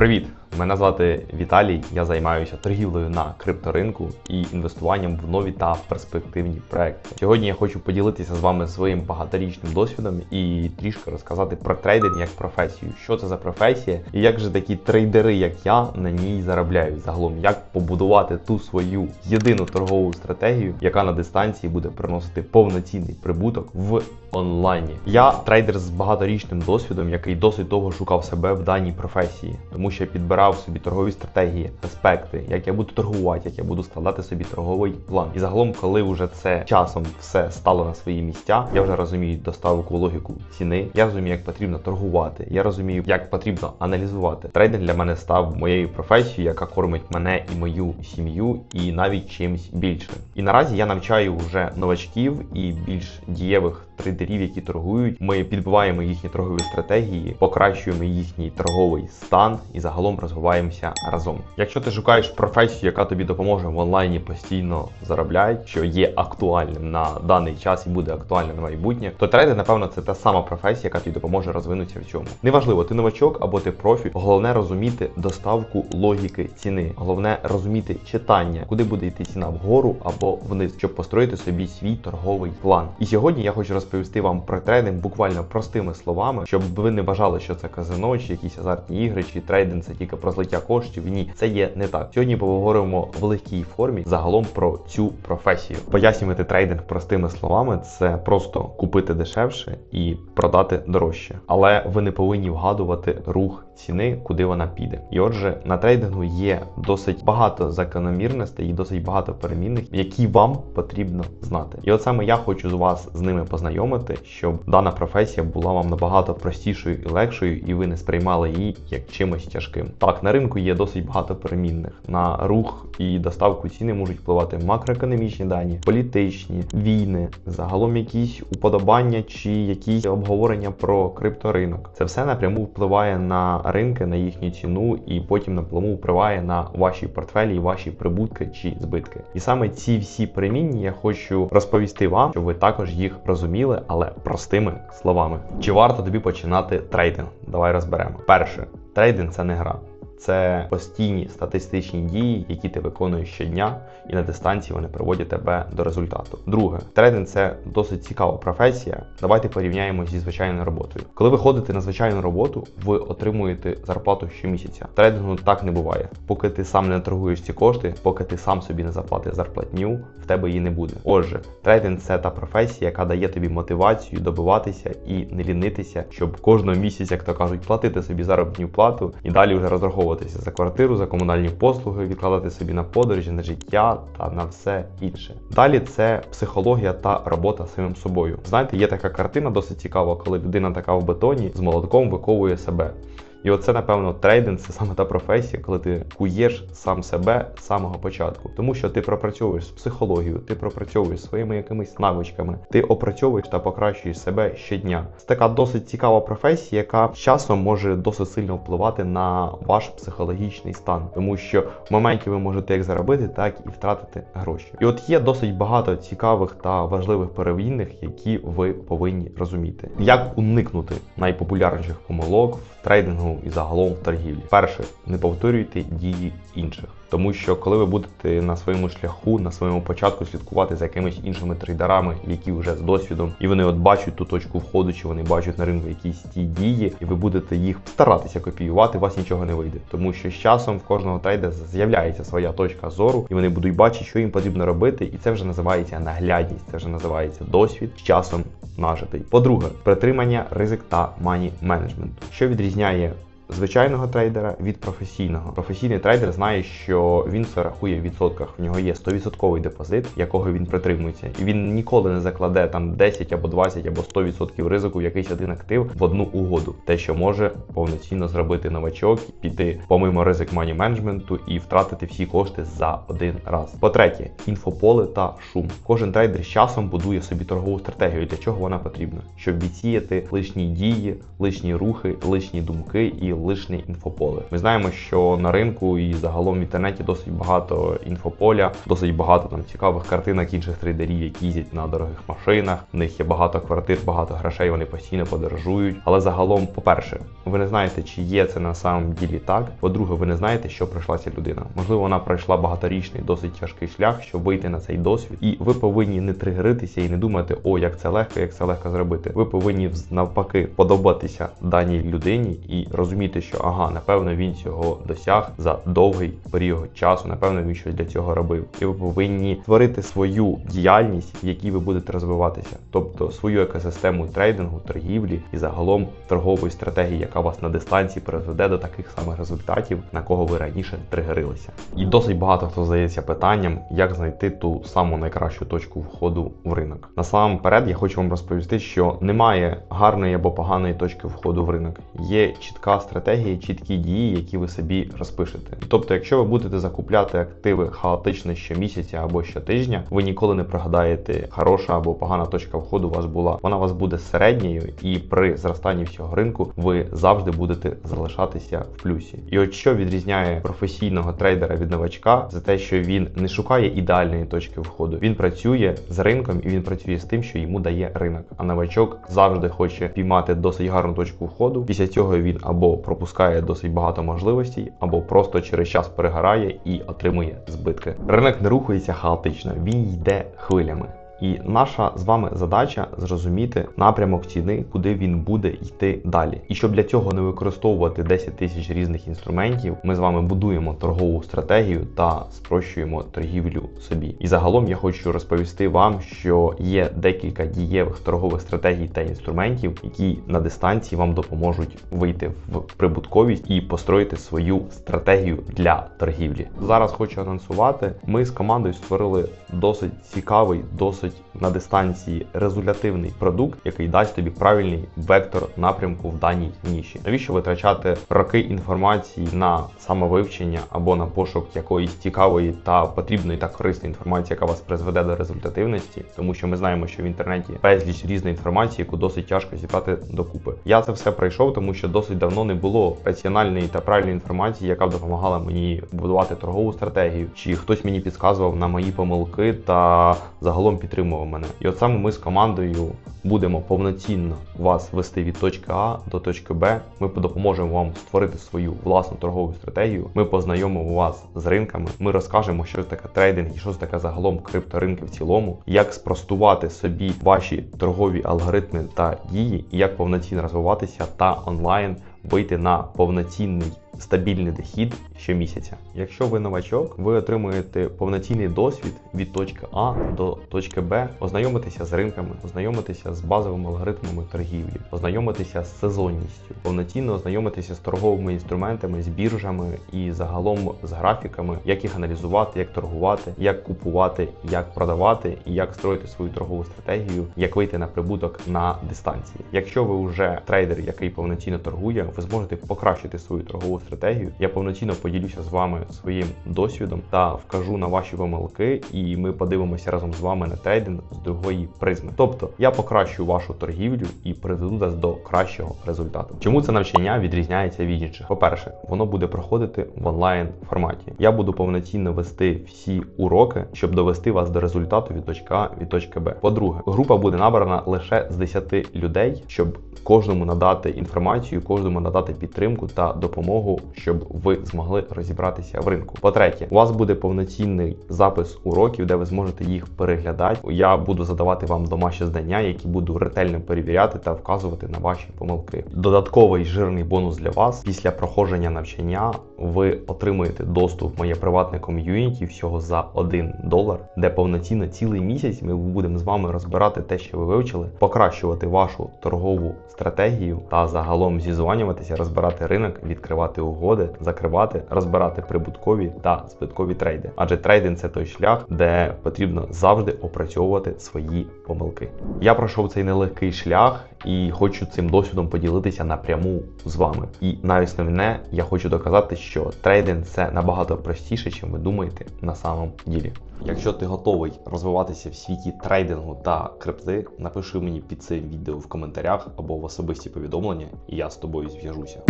Привіт! Мене звати Віталій. Я займаюся торгівлею на крипторинку і інвестуванням в нові та перспективні проекти. Сьогодні я хочу поділитися з вами своїм багаторічним досвідом і трішки розказати про трейдинг як професію, що це за професія, і як же такі трейдери, як я, на ній заробляють загалом, як побудувати ту свою єдину торгову стратегію, яка на дистанції буде приносити повноцінний прибуток в онлайні. Я трейдер з багаторічним досвідом, який досить довго шукав себе в даній професії, тому що я підбирав собі торгові стратегії, аспекти, як я буду торгувати, як я буду складати собі торговий план. І загалом, коли вже це часом все стало на свої місця, я вже розумію доставку логіку ціни. Я розумію, як потрібно торгувати. Я розумію, як потрібно аналізувати. Трейдинг для мене став моєю професією, яка кормить мене і мою сім'ю, і навіть чимсь більшим. І наразі я навчаю вже новачків і більш дієвих трейдерів, які торгують. Ми підбиваємо їхні торгові стратегії, покращуємо їхній торговий стан і загалом розвиваємося разом. Якщо ти шукаєш професію, яка тобі допоможе в онлайні постійно заробляти, що є актуальним на даний час і буде актуальним на майбутнє, то трейдер, напевно, це та сама професія, яка тобі допоможе розвинутися в цьому. Неважливо, ти новачок або ти профі. Головне розуміти доставку логіки ціни. Головне розуміти читання, куди буде йти ціна вгору або вниз, щоб построїти собі свій торговий план. І сьогодні я хочу розповісти вам про трейдинг буквально простими словами, щоб ви не вважали, що це казино, чи якісь азартні ігри, чи трейдинг це тільки про злиття коштів. Ні, це є не так. Сьогодні поговоримо в легкій формі загалом про цю професію. Пояснювати трейдинг простими словами це просто купити дешевше і продати дорожче. Але ви не повинні вгадувати рух ціни, куди вона піде. І отже, на трейдингу є досить багато закономірностей і досить багато перемінних, які вам потрібно знати. І от саме я хочу з вас з ними познайомити, щоб дана професія була вам набагато простішою і легшою, і ви не сприймали її як чимось тяжким. Так, на ринку є досить багато перемінних. На рух і доставку ціни можуть впливати макроекономічні дані, політичні, війни, загалом якісь уподобання чи якісь обговорення про крипторинок. Це все напряму впливає на ринки, на їхню ціну, і потім напряму впливає на ваші портфелі, ваші прибутки чи збитки. І саме ці всі перемінні я хочу розповісти вам, щоб ви також їх розуміли, але простими словами. Чи варто тобі починати трейдинг? Давай розберемо. Перше, трейдинг це не гра. Це постійні статистичні дії, які ти виконуєш щодня, і на дистанції вони приводять тебе до результату. Друге, трейдинг це досить цікава професія. Давайте порівняємо зі звичайною роботою. Коли ви ходите на звичайну роботу, ви отримуєте зарплату щомісяця. Трейдингу так не буває. Поки ти сам не торгуєш ці кошти, поки ти сам собі не заплатиш зарплатню, в тебе її не буде. Отже, трейдинг це та професія, яка дає тобі мотивацію добиватися і не лінитися, щоб кожного місяця, як то кажуть, платити собі заробітну плату і далі вже розраховувати розраховуватися за квартиру, за комунальні послуги, відкладати собі на подорожі, на життя та на все інше. Далі це психологія та робота з самим собою. Знаєте, є така картина досить цікава, коли людина така в бетоні з молотком виковує себе. І оце, напевно, трейдинг це саме та професія, коли ти куєш сам себе з самого початку. Тому що ти пропрацьовуєш психологію, ти пропрацьовуєш своїми якимись навичками, ти опрацьовуєш та покращуєш себе щодня. Це така досить цікава професія, яка часом може досить сильно впливати на ваш психологічний стан, тому що в моменті ви можете як заробити, так і втратити гроші. І от є досить багато цікавих та важливих перевійних, які ви повинні розуміти. Як уникнути найпопулярніших помилок в трейдингу і загалом в торгівлі. Перше, не повторюйте дії інших. Тому що коли ви будете на своєму шляху, на своєму початку слідкувати за якимись іншими трейдерами, які вже з досвідом, і вони от бачать ту точку входу, чи вони бачать на ринку якісь ті дії, і ви будете їх старатися копіювати, у вас нічого не вийде. Тому що з часом в кожного трейдера з'являється своя точка зору, і вони будуть бачити, що їм потрібно робити, і це вже називається наглядність, це вже називається досвід з часом нажитий. По-друге, притримання ризик та мані менеджменту, що відрізняє звичайного трейдера від професійного. Професійний трейдер знає, що він все рахує в відсотках. В нього є 100% депозит, якого він притримується, і він ніколи не закладе там 10 або 20 або 100% ризику в якийсь один актив в одну угоду. Те, що може повноцінно зробити новачок, піти помимо ризик мані менеджменту і втратити всі кошти за один раз. По-третє, інфополе та шум. Кожен трейдер з часом будує собі торгову стратегію. Для чого вона потрібна? Щоб відсіяти лишні дії, лишні рухи, лишні думки і лишнє інфополе. Ми знаємо, що на ринку і загалом в інтернеті досить багато інфополя, досить багато там цікавих картинок інших трейдерів, які їздять на дорогих машинах. В них є багато квартир, багато грошей. Вони постійно подорожують. Але загалом, по-перше, ви не знаєте, чи є це на самом ділі так. По-друге, ви не знаєте, що пройшла ця людина. Можливо, вона пройшла багаторічний, досить тяжкий шлях, щоб вийти на цей досвід, і ви повинні не тригеритися і не думати, о, як це легко, як це легко зробити. Ви повинні навпаки подобатися даній людині і розуміти, що ага, напевно, він цього досяг за довгий період часу. Напевно, він щось для цього робив. І ви повинні створити свою діяльність, в якій ви будете розвиватися, тобто свою екосистему трейдингу, торгівлі і загалом торгової стратегії, яка вас на дистанції призведе до таких самих результатів, на кого ви раніше тригерилися. І досить багато хто здається питанням, як знайти ту саму найкращу точку входу в ринок. Насамперед, я хочу вам розповісти, що немає гарної або поганої точки входу в ринок. Є чітка стратегія, чіткі дії, які ви собі розпишете. Тобто, якщо ви будете закупляти активи хаотично щомісяця або щотижня, ви ніколи не прогадаєте, хороша або погана точка входу у вас була. Вона у вас буде середньою, і при зростанні всього ринку ви завжди будете залишатися в плюсі. І от що відрізняє професійного трейдера від новачка, це те, що він не шукає ідеальної точки входу. Він працює з ринком і він працює з тим, що йому дає ринок. А новачок завжди хоче піймати досить гарну точку входу. Після цього він або пропускає досить багато можливостей, або просто через час перегорає і отримує збитки. Ринок не рухається хаотично, він йде хвилями. І наша з вами задача зрозуміти напрямок ціни, куди він буде йти далі. І щоб для цього не використовувати 10 тисяч різних інструментів, ми з вами будуємо торгову стратегію та спрощуємо торгівлю собі. І загалом я хочу розповісти вам, що є декілька дієвих торгових стратегій та інструментів, які на дистанції вам допоможуть вийти в прибутковість і построїти свою стратегію для торгівлі. Зараз хочу анонсувати. Ми з командою створили досить цікавий, досить на дистанції результативний продукт, який дасть тобі правильний вектор напрямку в даній ніші. Навіщо витрачати роки інформації на самовивчення або на пошук якоїсь цікавої та потрібної та корисної інформації, яка вас призведе до результативності, тому що ми знаємо, що в інтернеті безліч різної інформації, яку досить тяжко зібрати докупи. Я це все пройшов, тому що досить давно не було раціональної та правильної інформації, яка б допомагала мені будувати торгову стратегію, чи хтось мені підказував на мої помилки та загалом підтримував мене. І от саме ми з командою будемо повноцінно вас вести від точки А до точки Б. Ми допоможемо вам створити свою власну торгову стратегію. Ми познайомимо вас з ринками. Ми розкажемо, що таке трейдинг і що таке загалом крипторинки в цілому, як спростувати собі ваші торгові алгоритми та дії, і як повноцінно розвиватися та онлайн вийти на повноцінний стабільний дохід щомісяця. Якщо ви новачок, ви отримуєте повноцінний досвід від точки А до точки Б, ознайомитися з ринками, ознайомитися з базовими алгоритмами торгівлі, ознайомитися з сезонністю, повноцінно ознайомитися з торговими інструментами, з біржами і загалом з графіками, як їх аналізувати, як торгувати, як купувати, як продавати і як строїти свою торгову стратегію, як вийти на прибуток на дистанції. Якщо ви вже трейдер, який повноцінно торгує, ви зможете покращити свою торгову стратегію. Я повноцінно поділюся з вами своїм досвідом та вкажу на ваші помилки, і ми подивимося разом з вами на трейдинг з другої призми. Тобто я покращу вашу торгівлю і приведу вас до кращого результату. Чому це навчання відрізняється від інших? По-перше, воно буде проходити в онлайн форматі. Я буду повноцінно вести всі уроки, щоб довести вас до результату від точки А від точки Б. По-друге, група буде набрана лише з 10 людей, щоб кожному надати інформацію, кожному надати підтримку та допомогу, щоб ви змогли розібратися в ринку. По-третє, у вас буде повноцінний запис уроків, де ви зможете їх переглядати. Я буду задавати вам домашні знання, які буду ретельно перевіряти та вказувати на ваші помилки. Додатковий жирний бонус для вас після проходження навчання ви отримуєте доступ в моє приватне ком'юніті всього за 1 долар, де повноцінно цілий місяць ми будемо з вами розбирати те, що ви вивчили, покращувати вашу торгову стратегію та загалом зізванюватися, розбирати ринок, відкривати угоди, закривати, розбирати прибуткові та збиткові трейди. Адже трейдинг це той шлях, де потрібно завжди опрацьовувати свої помилки. Я пройшов цей нелегкий шлях і хочу цим досвідом поділитися напряму з вами. І найосновне, я хочу доказати, що трейдинг це набагато простіше, чим ви думаєте на самом ділі. Якщо ти готовий розвиватися в світі трейдингу та крипти, напиши мені під цим відео в коментарях або в особисті повідомлення, і я з тобою зв'яжуся.